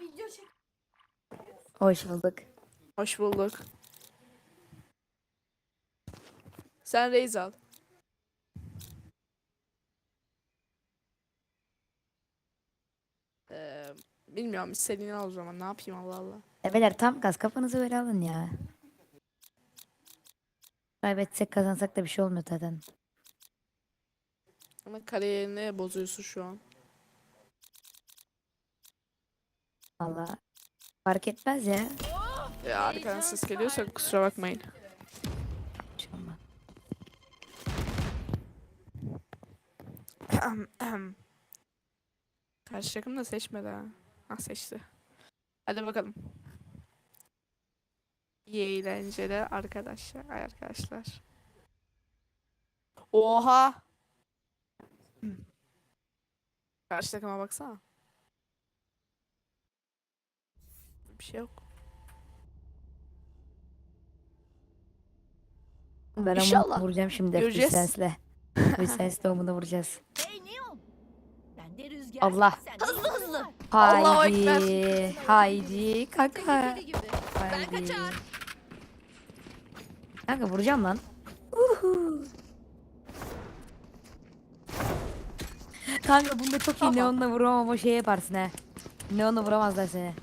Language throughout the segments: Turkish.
Video çek. Hoş bulduk. Hoş bulduk. Sen Reis al. Ee, bilmiyorum istediğini al o zaman ne yapayım Allah Allah. E beyler tam gaz kafanızı böyle alın ya. Kaybetsek kazansak da bir şey olmuyor zaten. Ama kariyerini bozuyorsun şu an. Valla. Fark etmez ya. Ya arkadan ses geliyorsa kusura bakmayın. Bir şey olmaz. Karşı takım da seçmedi ha. Ha seçti. Hadi bakalım. İyi eğlenceli arkadaşlar. Arkadaşlar. Oha! Karşı takıma baksana. Bir şey yok. Ben İnşallah. onu vuracağım şimdi Göreceğiz. Lisansle. Lisansle onu da vuracağız. Hey Neon. Ben de rüzgar. Allah. Hızlı hızlı. Haydi. Haydi. Kanka. Gibi. Ben Haydi. kaçar. Kanka vuracağım lan. Uhu. Kanka bunda çok iyi neonla vuramam ama şey yaparsın he. Neonla vuramazlar seni.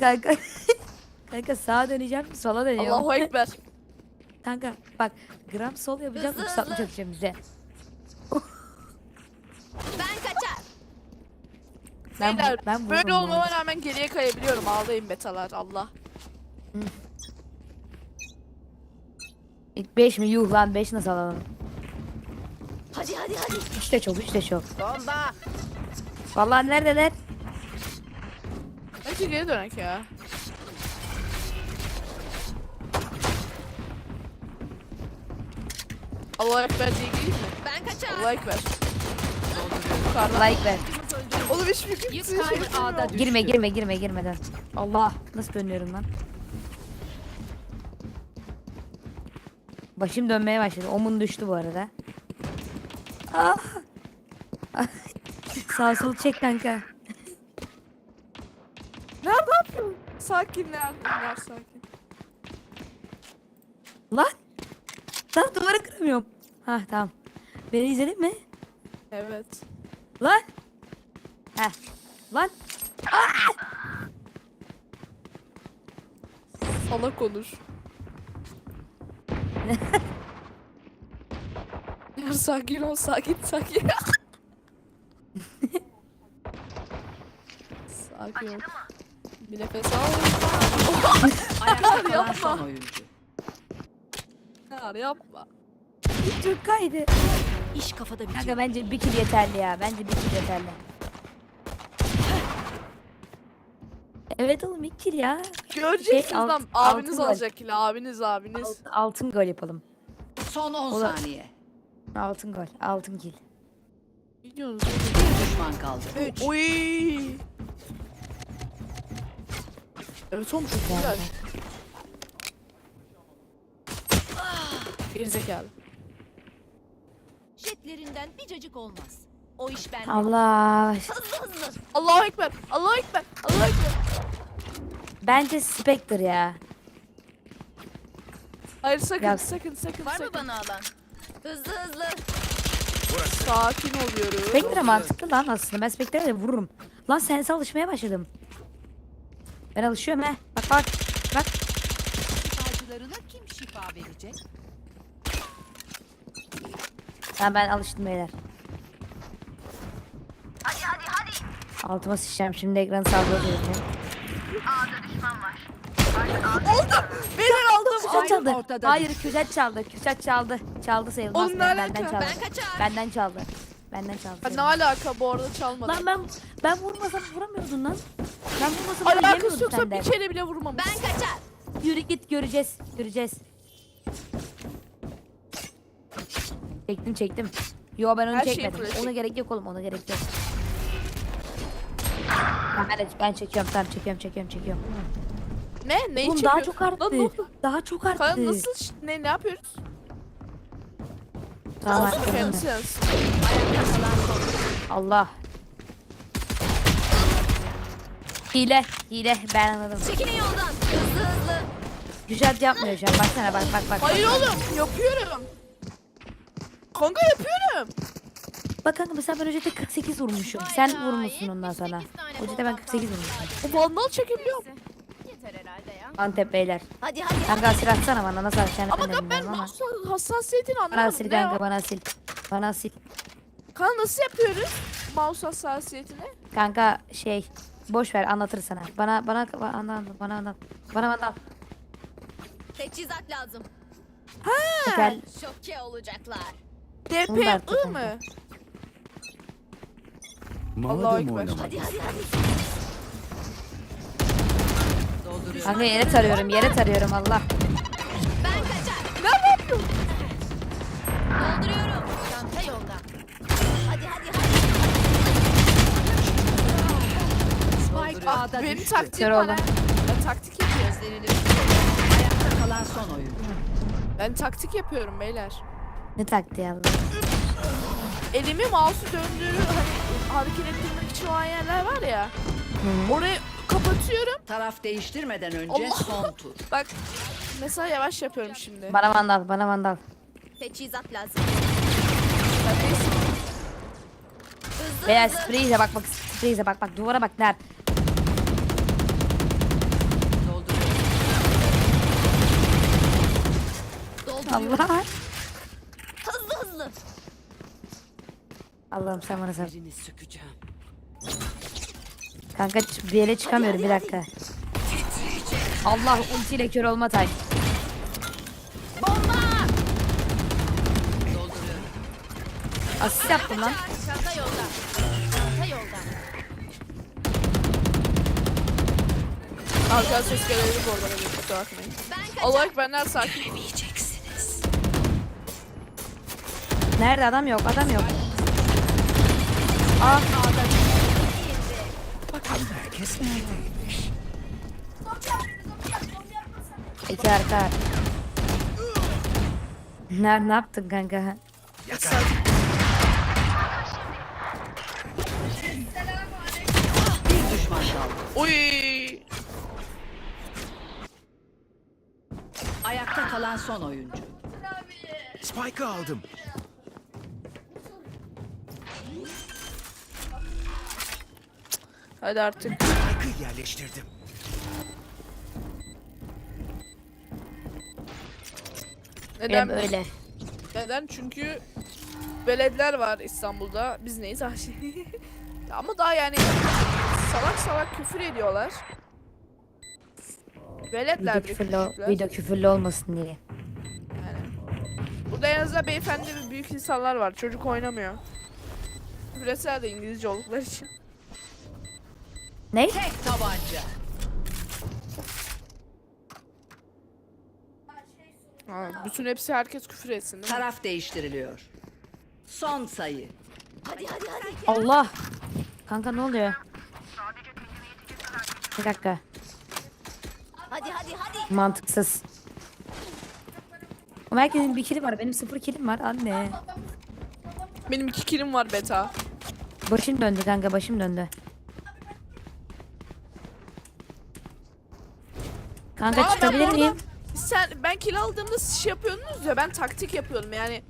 Kanka. Kanka sağa döneceğim sola dönüyorum. Allahu Ekber. Kanka bak gram sol yapacağım Hızlı, yükseltme çakacağım bize. Ben kaçar. Ben, Beyler, bu- ben böyle vururum bu olmama arada. rağmen geriye kayabiliyorum. Ağlayın betalar Allah. İlk 5 mi? Yuh lan 5 nasıl alalım? Hadi hadi hadi. 3 de çok 3 de çok. Bomba. Vallahi neredeler? Bence geri dönek ya. Allahu Ekber diye gireyim mi? Ben kaçar. Allahu Ekber. Yukarıdan. Like ver. Oğlum hiç hiçbir şey düştü. Girme girme girme girmeden. Allah nasıl dönüyorum lan? Başım dönmeye başladı. Omun düştü bu arada. Ah. Sağ sol çek kanka. Ne yapıyorsun? Sakinler. Bunlar sakin. Lan. Lan duvarı kıramıyorum. Ha tamam. Beni izledin mi? Evet. Lan. Heh. Lan. Salak konuş. ya sakin ol sakin sakin. sakin ol. Bir nefes al. Ayakta kalan yapma. Yar yapma. Çok kaydı. İş kafada bitiyor. Kanka bence bir kill yeterli ya. Bence bir kill yeterli. Evet oğlum ilk kill ya. Göreceksiniz Şey, alt- lan. Abiniz altın alacak yine. Abiniz abiniz. Alt- altın gol yapalım. Son 10 Ola- saniye. Altın gol. Altın kill. Ne diyorsunuz? Bir düşman kaldı. Oy. Evet olmuş. Güzel. Gerizekalı. Jetlerinden bir cacık olmaz. O iş bende. Allah. Hızlı hızlı. Allahu Ekber. Allahu Ekber. Allahu Ekber. Bence Spectre ya. Hayır sakın Ya- sakın sakın Var mı sakın. bana alan? Hızlı hızlı. Sakin oluyoruz. Spectre mantıklı lan aslında. Ben Spectre'e de vururum. Lan sense alışmaya başladım. Ben alışıyorum he. Bak bak. Bak. Şifacılarına kim şifa verecek? Tamam ben alıştım beyler. Hadi hadi hadi. Altıma sıçacağım şimdi ekranı sallıyorum. Beyler aldım. Hayır, çaldı. ortada Hayır Kürşat çaldı. Kürşat çaldı. Çaldı sayılmaz. Ne Ben- alaka? benden çaldı. Ben kaçar. Benden çaldı. Benden çaldı. Ne sayılmaz. alaka bu arada çalmadım. Lan ben ben vurmasam vuramıyordun lan. Ben vurmasam bunu Alakası yemiyordun yoksa senden. bir kere bile vurmamış. Ben kaçar. Yürü git göreceğiz. Göreceğiz. Çektim çektim. Yo ben onu Her şeyi çekmedim. pratik. Ona gerek yok oğlum ona gerek yok. Ben, ben çekiyorum tamam çekiyorum çekiyorum çekiyorum. Ne? Neyi Oğlum daha çok arttı. Lan ne oldu? Daha çok arttı. Kaan nasıl? ş- Ne, ne yapıyoruz? Tamam Nasıl? Allah. Hile. Hile. Ben anladım. Çekilin yoldan. Hızlı hızlı. Güzel yapmıyor şu an. Baksana bak bak bak. Hayır oğlum yapıyorum. Kanka yapıyorum. Bak kanka mesela ben öncede 48 vurmuşum. Sen vurmuşsun ondan sonra. Öncede ben 48 vurmuşum. O vandal çekebiliyorum. Yeter herhalde ya. Antep beyler. Hadi hadi. Kanka asil atsana bana nasıl atacağını Ama ben de kanka ben bilmiyorum ama. hassasiyetini Bana anlamadım. asil Ne kanka o? bana asil. Bana asil. Kanka nasıl yapıyoruz? Mouse hassasiyetini. Kanka şey boş ver anlatır sana. Bana bana bana anlat bana anlat. Bana anlat. Teçhizat lazım. Güzel. Şoke olacaklar. Onu da DP attı I kanka. mı? Allahu Ekber. oynamak Hadi hadi hadi. Kanka yere tarıyorum yere tarıyorum Allah. Ben kaçar. Ne yapıyorsun? Dolduruyorum. Çanta yolda. Hadi hadi hadi. Spike Ah, A'da benim düştü. taktiğim Kör var ha. Ben taktik yapıyorum. Gözlerini Ayakta kalan son oyun. Ben taktik yapıyorum beyler. Ne taktı Allah. Elimi mouse'u döndürüp hani hareket ettirmek için olan yerler var ya. Orayı kapatıyorum. Taraf değiştirmeden önce Allah! son tur. Bak mesela yavaş yapıyorum şimdi. Bana mandal bana mandal. Teçhizat lazım. Hızlı Beyler hızlı. spreyize bak bak spreyize bak bak duvara bak. Dolduruyorum. Allah. Hızlı hızlı. Allah'ım sen bana. Birini sökeceğim. Kanka bir yere çıkamıyorum bir dakika. Allah ultiyle kör olma tay. Dolduruyorum. Asist yaptım lan. Çanta yolda. Çanta yolda. Arkadan ses gelebilir bu arada. benim, Kusura bakmayın. Ben kaçar. Allah ekberden sakin. Nerede adam yok adam yok. Aa herkes neredeymiş? iki arka. Ne, ne yaptın kanka? Bir düşman kaldı. Oy. Ayakta kalan son oyuncu. Spike'ı aldım. Hadi artık. Spike'ı yerleştirdim. Neden? Benim öyle. Neden? Çünkü veledler var İstanbul'da. Biz neyiz? Ama daha yani salak salak küfür ediyorlar. Veledler Video bir küfürlü, küçükler. video küfürlü olmasın diye. Yani. Burada en azından beyefendi ve büyük insanlar var. Çocuk oynamıyor. Küfretler de İngilizce oldukları için. Ne? Tek tabanca. Ha, bütün hepsi herkes küfür etsin değil mi? Taraf değiştiriliyor. Son sayı. Hadi hadi hadi. Allah. Kanka ne oluyor? Bir dakika. Hadi hadi hadi. Mantıksız. Ama herkesin bir kili var. Benim sıfır kilim var anne. Benim iki kilim var beta. Başım döndü kanka başım döndü. Kanka çıkabilir bu miyim? Sen ben kill aldığımda siz şey yapıyordunuz ya ben taktik yapıyordum yani.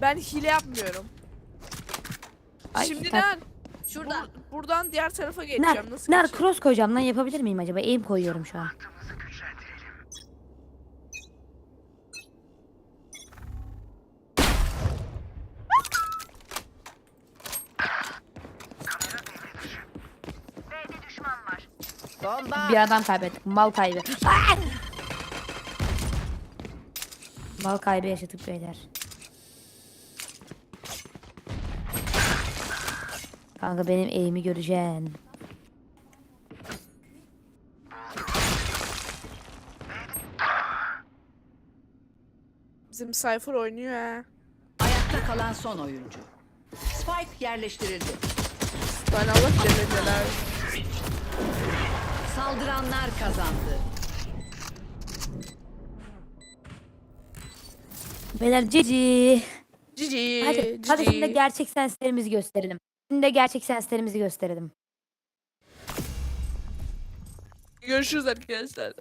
Ben hile yapmıyorum. Ay, Şimdi tak- ben Şurada. bur- buradan diğer tarafa Ner, geçeceğim. Nasıl ner geçeceğim? cross koyacağım lan yapabilir miyim acaba? Aim koyuyorum şu an. Bomba. Bir adam kaybettik. Mal kaybı. Aa! Mal kaybı yaşadık beyler. Kanka benim aim'i göreceksin. Bizim Cypher oynuyor ha. Ayakta kalan son oyuncu. Spike yerleştirildi. Ben Allah celal. Saldıranlar kazandı. Beyler cici. Cici. Hadi, cici. hadi şimdi gerçek senslerimizi gösterelim. Şimdi de gerçek senslerimizi gösterelim. Görüşürüz arkadaşlar.